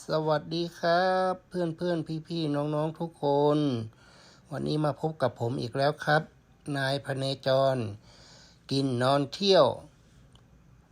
สวัสดีครับ เพื่อนเพื่อนพี่พี่ๆน้องทุกคน วันนี้มาพบกับผมอีกแล้วครับ นายพเนจร กินนอนเที่ยว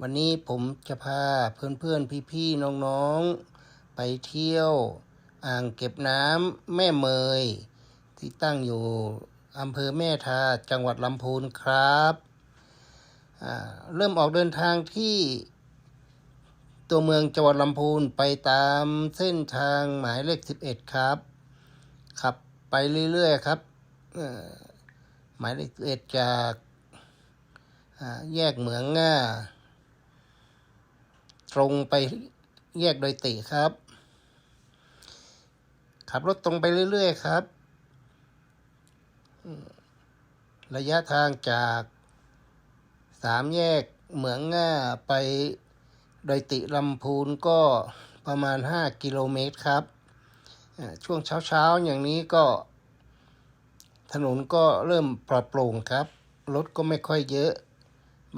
วันนี้ผมจะพาเพื่อนเพื่อนพี่พี่ๆน้องไปเที่ยว อ่างเก็บน้ำแม่เมย ที่ตั้งอยู่อำเภอแม่ทาจังหวัดลำพูนครับ เริ่มออกเดินทางที่ ตัวเมืองจังหวัดลำพูนไปตามเส้นทางหมายเลข 11 ครับขับไปเรื่อยๆครับหมายเลข11จากอ่าแยกเหมืองง่า ตรงไปแยกโดยติครับ ขับรถตรงไปเรื่อยๆครับ ระยะทางจากสามแยกเหมืองง่าไป โดยติลำพูนก็ประมาณ 5 กิโลเมตรครับ ช่วงเช้าๆ อย่างนี้ก็ ถนนก็เริ่มปลอดโปร่งครับ รถก็ไม่ค่อยเยอะ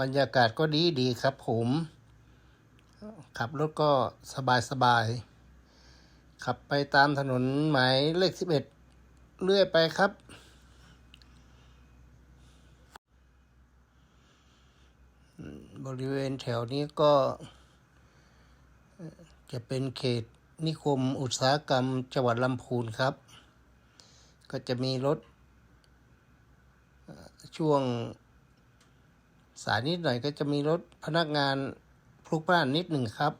บรรยากาศก็ดีดีครับผม ขับรถก็สบายๆขับไปตามถนนหมายเลข 11 เรื่อยไปครับบริเวณแถวนี้ก็ จะเป็นเขตนิคมอุตสาหกรรมจังหวัดลำพูนครับ ก็จะมีรถ ช่วงสายนิดหน่อยก็จะมีรถพนักงานพลุกพล่านนิดหนึ่งครับ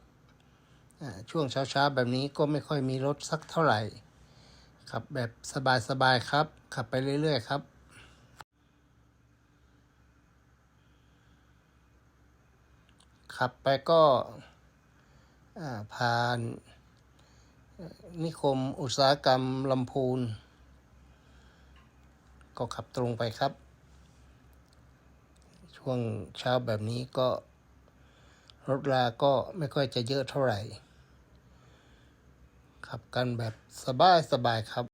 ช่วงเช้าๆแบบนี้ก็ไม่ค่อยมีรถสักเท่าไหร่ ขับแบบสบายๆครับ ขับไปเรื่อยๆครับขับไปก็ ผ่าน นิคมอุตสาหกรรมลำพูน ก็ขับตรงไปครับ ช่วงเช้าแบบนี้ก็ รถราก็ไม่ค่อยจะเยอะเท่าไหร่ ขับกันแบบสบายสบายครับ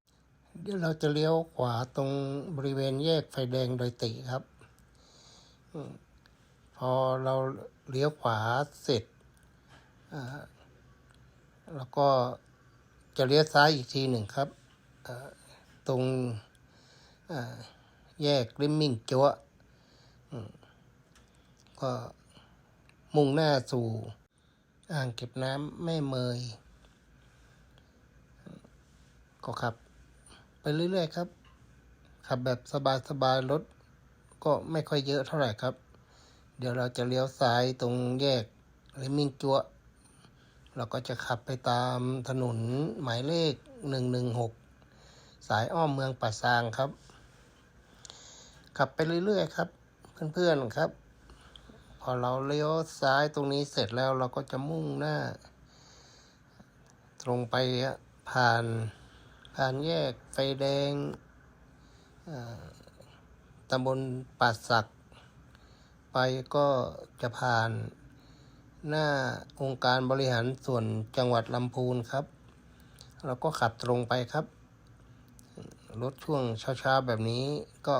เดี๋ยวเราจะเลี้ยวขวาตรงบริเวณแยกไฟแดงโดยติครับพอเราเลี้ยวขวาเสร็จ แล้วก็จะเลี้ยวซ้ายอีกทีหนึ่งครับ ตรงแยกริมมิ่งจัวก็มุ่งหน้าสู่อ่างเก็บน้ำแม่เมย ก็ขับ ไปเรื่อยๆครับ ขับแบบสบายๆรถก็ไม่ค่อยเยอะเท่าไหร่ครับ เดี๋ยวเราจะเลี้ยวซ้ายตรงแยกริมมิ่งจัว เราก็จะขับไปตามถนนหมายเลขหนึ่งหนึ่งหกสายอ้อมเมืองป่าซางครับ ขับไปเรื่อยๆครับ เพื่อนๆครับ พอเราเลี้ยวซ้ายตรงนี้เสร็จแล้วเราก็จะมุ่งหน้า ตรงไปผ่านผ่านแยกไฟแดงตำบลป่าสัก ไปก็จะผ่าน หน้าองค์การบริหารส่วนจังหวัดลำพูนครับ เราก็ขับตรงไปครับ รถช่วงเช้าๆแบบนี้ก็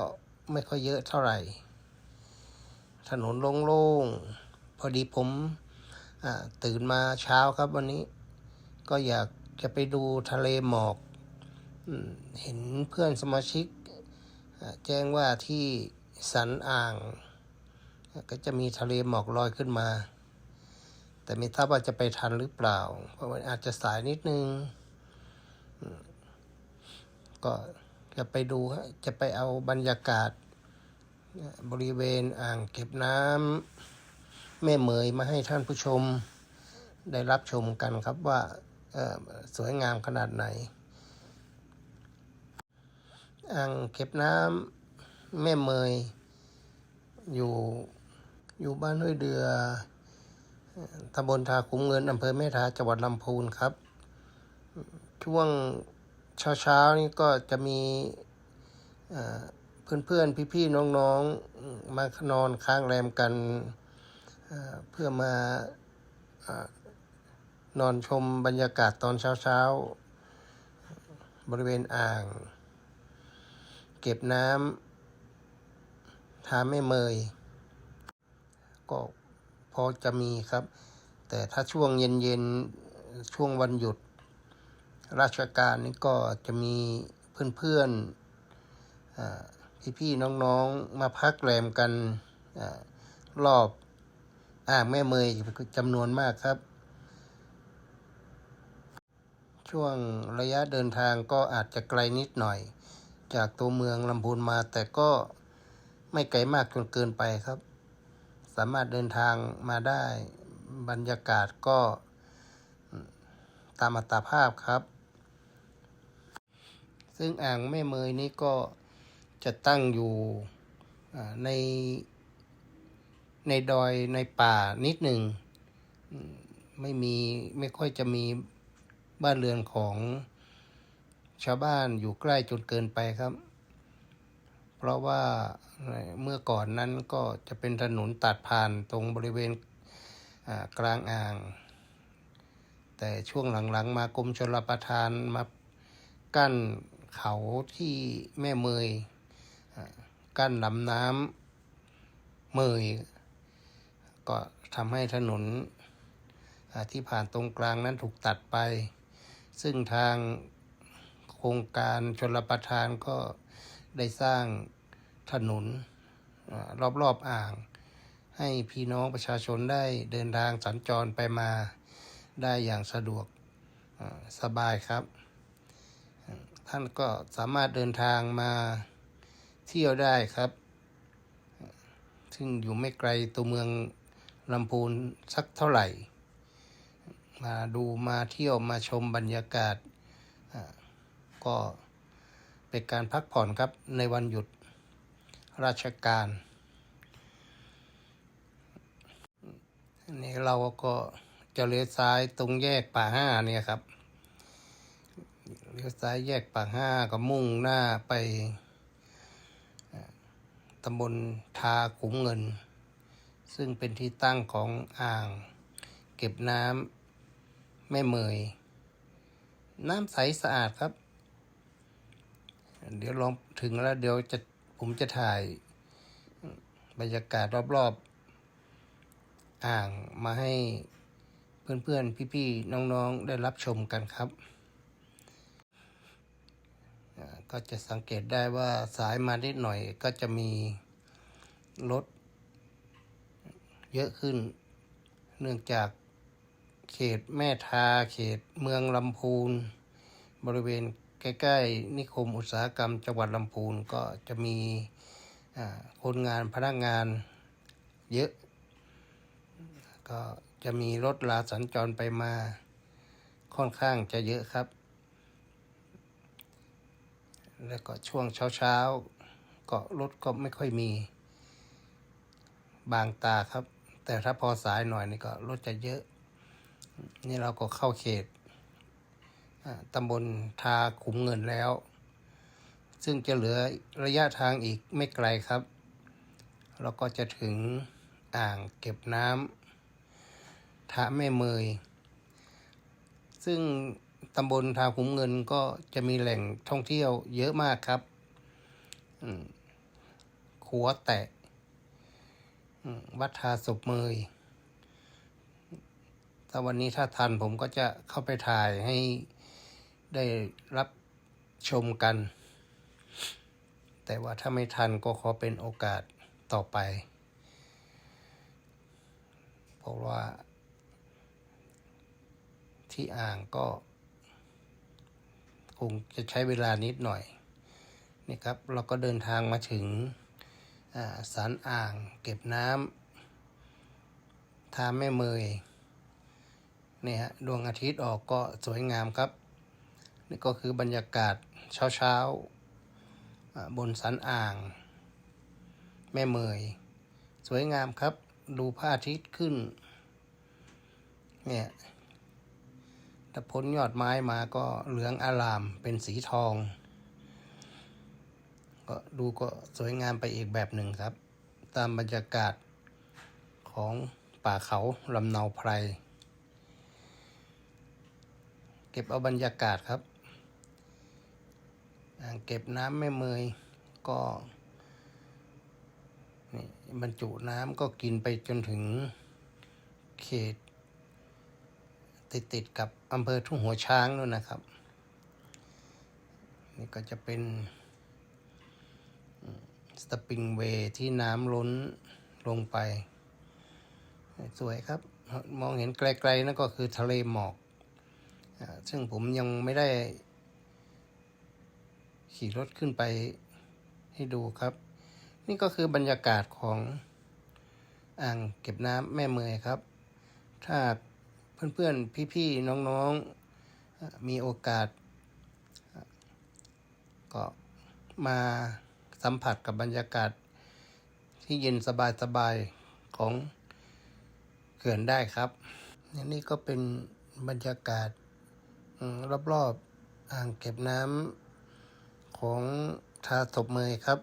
ไม่ค่อยเยอะเท่าไหร่ ถนนโล่งๆ พอดีผมตื่นมาเช้าครับวันนี้ ก็อยากจะไปดูทะเลหมอกเห็นเพื่อนสมาชิก แจ้งว่าที่สันอ่าง ก็จะมีทะเลหมอกลอยขึ้นมา แต่ไม่ทราบว่าจะไปทันหรือเปล่า เพราะมันอาจจะสายนิดนึง ก็จะไปดูฮะจะไปเอาบรรยากาศ บริเวณอ่างเก็บน้ำแม่เหมยมาให้ท่านผู้ชม ได้รับชมกันครับว่าสวยงามขนาดไหน อ่างเก็บน้ำแม่เมย อยู่อยู่บ้านห้วยเดือ ตำบลทาคุ้มเงินอำเภอแม่ทาจังหวัดลำพูนครับ ช่วงเช้าๆนี่ก็จะมีเอ่อเพื่อนๆ พี่ๆ น้องๆ มานอนค้างแรมกันเพื่อมาอนอนชมบรรยากาศตอนเช้าๆ บริเวณอ่าง เก็บน้ำทาแม่เมย ก็ พอจะมีครับ แต่ถ้าช่วงเย็นๆช่วงวันหยุด ราชการนี่ก็จะมีเพื่อนๆพี่ๆน้องๆมาพักแรมกันอรอบอ่างแม่เมยจำนวนมากครับ ช่วงระยะเดินทางก็อาจจะไกลนิดหน่อย จากตัวเมืองลำพูนมาแต่ก็ไม่ไกลมากจนเกินไปครับ สามารถเดินทางมาได้บรรยากาศก็ตามอัตภาพครับ ซึ่งอ่างแม่เมยนี้ก็จะตั้งอยู่ในในดอยในป่านิดหนึ่งไม่มีไม่ค่อยจะมีบ้านเรือนของชาวบ้านอยู่ใกล้จนเกินไปครับ เพราะว่าเมื่อก่อนนั้นก็จะเป็นถนนตัดผ่านตรงบริเวณกลางอ่าง แต่ช่วงหลังๆ มากรมชลประทานมากั้นเขาที่แม่เมยกั้นลำน้ำเมย ก็ทำให้ถนนที่ผ่านตรงกลางนั้นถูกตัดไป ซึ่งทางโครงการชลประทานก็ ได้สร้างถนนอรอบๆอ่าง ให้พี่น้องประชาชนได้เดินทางสัญจรไปมาได้อย่างสะดวกสบายครับ ท่านก็สามารถเดินทางมาเที่ยวได้ครับ ซึ่งอยู่ไม่ไกลตัวเมืองลำพูนสักเท่าไหร่ มาดูมาเที่ยวมาชมบรรยากาศก็ เป็นการพักผ่อนครับในวันหยุดราชการนี่เราก็จะเลี้ยวซ้ายตรงแยกป่าห้าเนี่ยครับเลี้ยวซ้ายแยกป่าห้าก็มุ่งหน้าไปตำบลทาขุมเงิน ซึ่งเป็นที่ตั้งของอ่าง เก็บน้ำแม่เมย น้ำใสสะอาดครับ เดี๋ยวลองถึงแล้วเดี๋ยวจะผมจะถ่ายบรรยากาศรอบๆ อ่างมาให้เพื่อนๆ พี่ๆ น้องๆ ได้รับชมกันครับ ก็จะสังเกตได้ว่าสายมานิดหน่อยก็จะมีรถเยอะขึ้น เนื่องจากเขตแม่ทาเขตเมืองลำพูน บริเวณ ใกล้ๆนิคมอุตสาหกรรมจังหวัดลำพูนก็จะมีคนงานพนักงานเยอะ ก็จะมีรถลาสัญจรไปมาค่อนข้างจะเยอะครับ แล้วก็ช่วงเช้าๆก็รถก็ไม่ค่อยมีบางตาครับ แต่ถ้าพอสายหน่อยนี่ก็รถจะเยอะ นี่เราก็เข้าเขต ตำบลทาขุมเงินแล้ว ซึ่งจะเหลือระยะทางอีกไม่ไกลครับ เราก็จะถึงอ่างเก็บน้ำทาแม่เมย ซึ่งตำบลทาขุมเงินก็จะมีแหล่งท่องเที่ยวเยอะมากครับขัวแตะ วัดทาศพเมยถ้าวันนี้ถ้าทันผมก็จะเข้าไปถ่ายให้ ได้รับชมกัน แต่ว่าถ้าไม่ทันก็ขอเป็นโอกาสต่อไป เพราะว่า ที่อ่างก็ คงจะใช้เวลานิดหน่อยนี่ครับ เราก็เดินทางมาถึงสารอ่างเก็บน้ำทาแม่เมยนี่ฮะดวงอาทิตย์ออกก็สวยงามครับ นี่ก็คือบรรยากาศเช้าเช้าๆ บนสันอ่าง แม่เมย สวยงามครับ ดูพระอาทิตย์ขึ้น เนี่ยถ้าพ้นยอดไม้มาก็เหลืองอารามเป็นสีทอง ก็ดูก็สวยงามไปอีกแบบหนึ่งครับ ตามบรรยากาศของป่าเขาลำเนาไพร เก็บเอาบรรยากาศครับ อ่างเก็บน้ำแม่เมยก็นี่บรรจุน้ำก็กินไปจนถึงเขต ติดติดกับอำเภอทุ่งหัวช้างนู่นนะครับ นี่ก็จะเป็นสตปริงเวย์ที่น้ำล้นลงไป สวยครับ มองเห็นไกลๆนั่นก็คือทะเลหมอกอซึ่งผมยังไม่ได้ ขี่รถขึ้นไปให้ดูครับ นี่ก็คือบรรยากาศของอ่างเก็บน้ำแม่เมยครับ ถ้าเพื่อนๆพี่ๆน้องๆมีโอกาส ก็มาสัมผัสกับบรรยากาศที่เย็นสบายๆของเขื่อนได้ครับ นี่ก็เป็นบรรยากาศรอบๆอ่างเก็บน้ำ ของทาศพเมยครับ